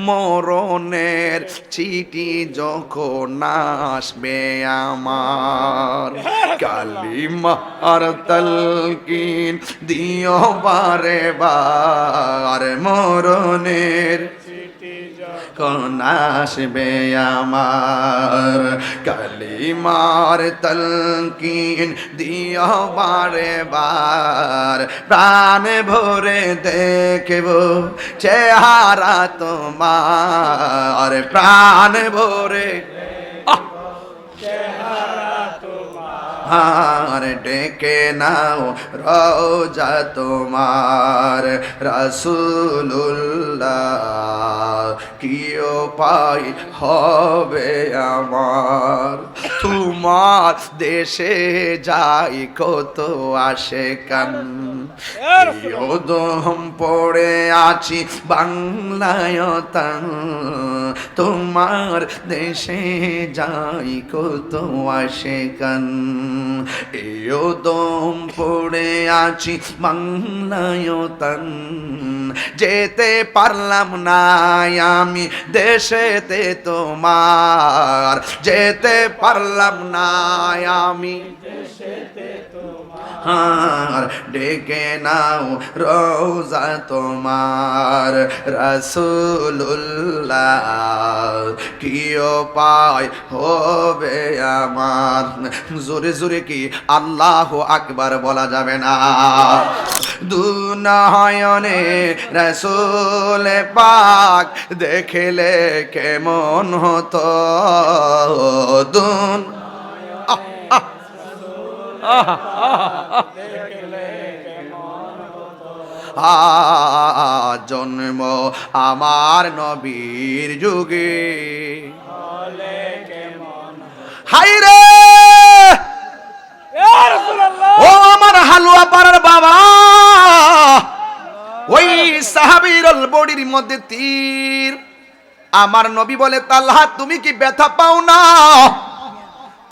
মরণের চিঠি যখন আসবে আমার কালিমার তলকিন দিও বারে বার মরণের কোন আসবে আমার? কালিমার তলকিন দিও বারে বার। প্রাণ ভরে দেখব চেহারা তোমার। প্রাণ ভরে আর ডেকে নাও রোজা তোমার রসুল্লাহ কিও পাই হবে আমার? তোমার দেশে যাই কত আসে কান। পড়ে আছি বাংলায় তান তোমার দেশে যাই, কত আসে কান এও দম পড়ে আছি বাংলায় তান। যেতে পারলাম না আমি দেশেতে তোমার। যেতে পারলাম না আমি আর ডেকে নাও রোজা তোমার। রসুল্লাহ কিও পায় হবে আমার। জোরে জোরে কি আল্লাহ আকবার বলা যাবে না? দুনয়নে রসুল পাক দেখলে কেমন হতো? দুন জন্ম আমার নবীর যুগে। হাই রে! ও আমার হালুয়া পাড়ার বাবা। ওই সাহাবিরল বডির মধ্যে তীর। আমার নবী বলে তাল্লাহ তুমি কি ব্যথা পাও না?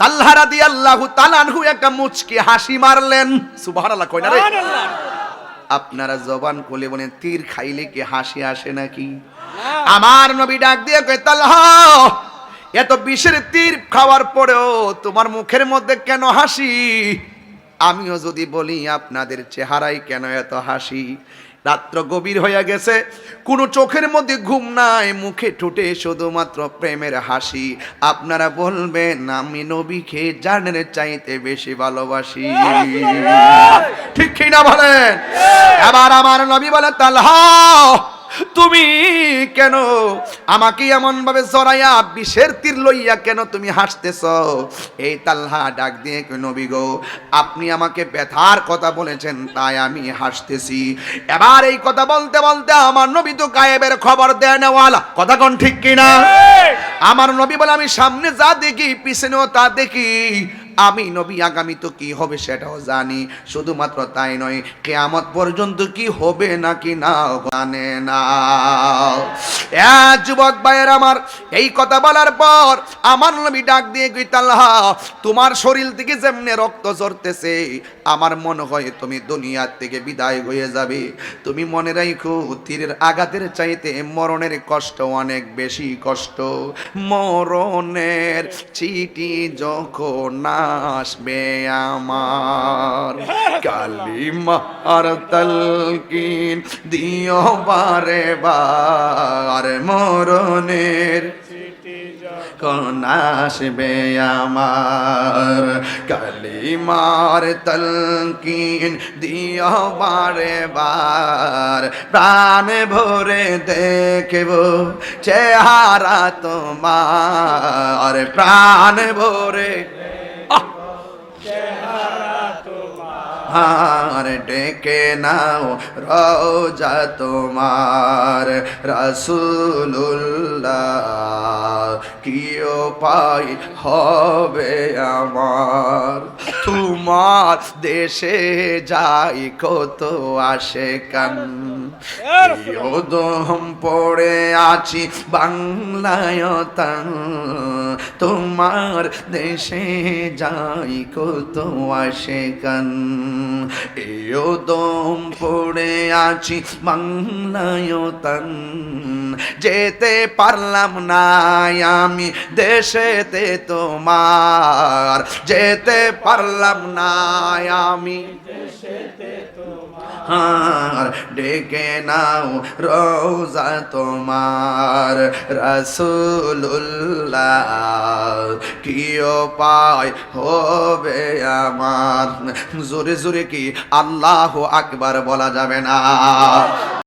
তাল্লাহ রাদি আল্লাহ তালানহু একটা মুচকি হাসি মারলেন। সুবহানাল্লাহ কই না রে? আপনারা জবান কোলে বলে তীর খাইলে কি হাসি আসে নাকি? আমার নবী ডাক দিয়ে কয় তাল্লাহ এত বিষের তীর খাওয়ার পরেও তোমার মুখের মধ্যে কেন হাসি? আমিও যদি বলি আপনাদের চেহারায় কেন এত হাসি? রাত্র গভীর হইয়া গেছে। কোনো চোখের মধ্যে ঘুম নাই মুখে ঠোঁটে শুধুমাত্র প্রেমের হাসি। আপনারা বলবেন আমি নবীকে জানের চাইতে বেশি ভালোবাসি। ঠিক কি না বলেন এবার আমার নবী বলে তালহা! তুমি কেন আমাকে এমন ভাবে জড়াইয়া বিষের তীর লইয়া কেন তুমি হাসতেছ? এই তাল্হা ডাক দিয়ে কই, নবী গো আপনি আমাকে ব্যথার কথা বলেছেন তাই আমি হাসতেছি। এবার এই কথা বলতে বলতে আমার নবী তো গায়েবের খবর দেয় নেওয়ালা কথা কোন ঠিক কিনা? আমার নবী বলে আমি সামনে যা দেখি পিছনেও তা দেখি। আমি নবী, আগামী তো কি হবে সেটাও জানি। শুধুমাত্র তাই নয়, কেয়ামত পর্যন্ত কি হবে নাকি না জানে না। যুবক ভাইয়ের আমার, এই কথা বলার পর আমার নবী ডাক দিয়ে গিতাল্লাহ তোমার শরীর থেকে যেমনে রক্ত ঝরতেছে, আমার মনে হয় তুমি দুনিয়ার থেকে বিদায় হয়ে যাবে। তুমি মনে রাখো তীরের আঘাতের চাইতে মরণের কষ্ট অনেক বেশি কষ্ট। মরণের চিঠি যখন আসবে আমার। কালিমার তলকিন দিও বারে বার মরণের। কোন আসবে আমার? কালিমার তলকিন দিও বারে বার। প্রাণ ভরে দেখব চেহারা তোমার। প্রাণ ভরে আর ডেকে নাও রোজা তোমার। রসুল্লাহ কিও পাই হবে আমার? তোমার দেশে যাই কত আসে কান দম পড়ে আছি বাংলায় তোমার দেশে যাই কত আসে কান এও দম পড়ে আছি বাংলায় যেতে পারলাম না আমি দেশেতে তোমার। যেতে পারলাম না আমি আর ডেকে নাও রোজা তোমার রসুল্লাহ কিও পায় হবে আমার। জোরে জোরে কি আল্লাহ আকবার বলা যাবে না।